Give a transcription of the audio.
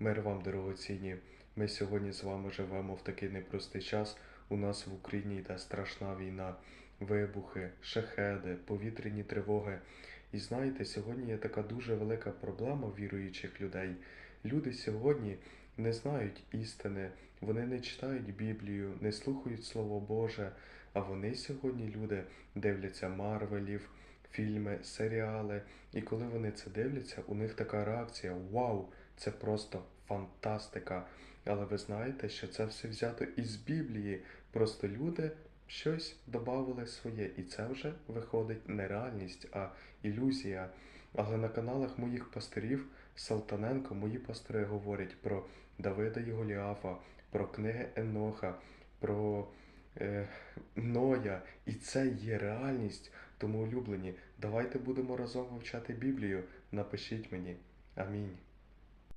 Мир вам, дорогоцінні. Ми сьогодні з вами живемо в такий непростий час. У нас в Україні йде страшна війна, вибухи, шахеди, повітряні тривоги. І знаєте, сьогодні є така дуже велика проблема віруючих людей. Люди сьогодні не знають істини, вони не читають Біблію, не слухають Слово Боже, а вони сьогодні люди дивляться Марвелів, фільми, серіали. І коли вони це дивляться, у них така реакція: Вау! Це просто фантастика. Але ви знаєте, що це все взято із Біблії. Просто люди щось додавали своє, і це вже виходить не реальність, а ілюзія. Але на каналах моїх пастирів Салтаненко мої пастори говорять про Давида і Голіафа, про книги Еноха, про е, Ноя. І це є реальність. Тому улюблені, давайте будемо разом вивчати Біблію. Напишіть мені. Амінь.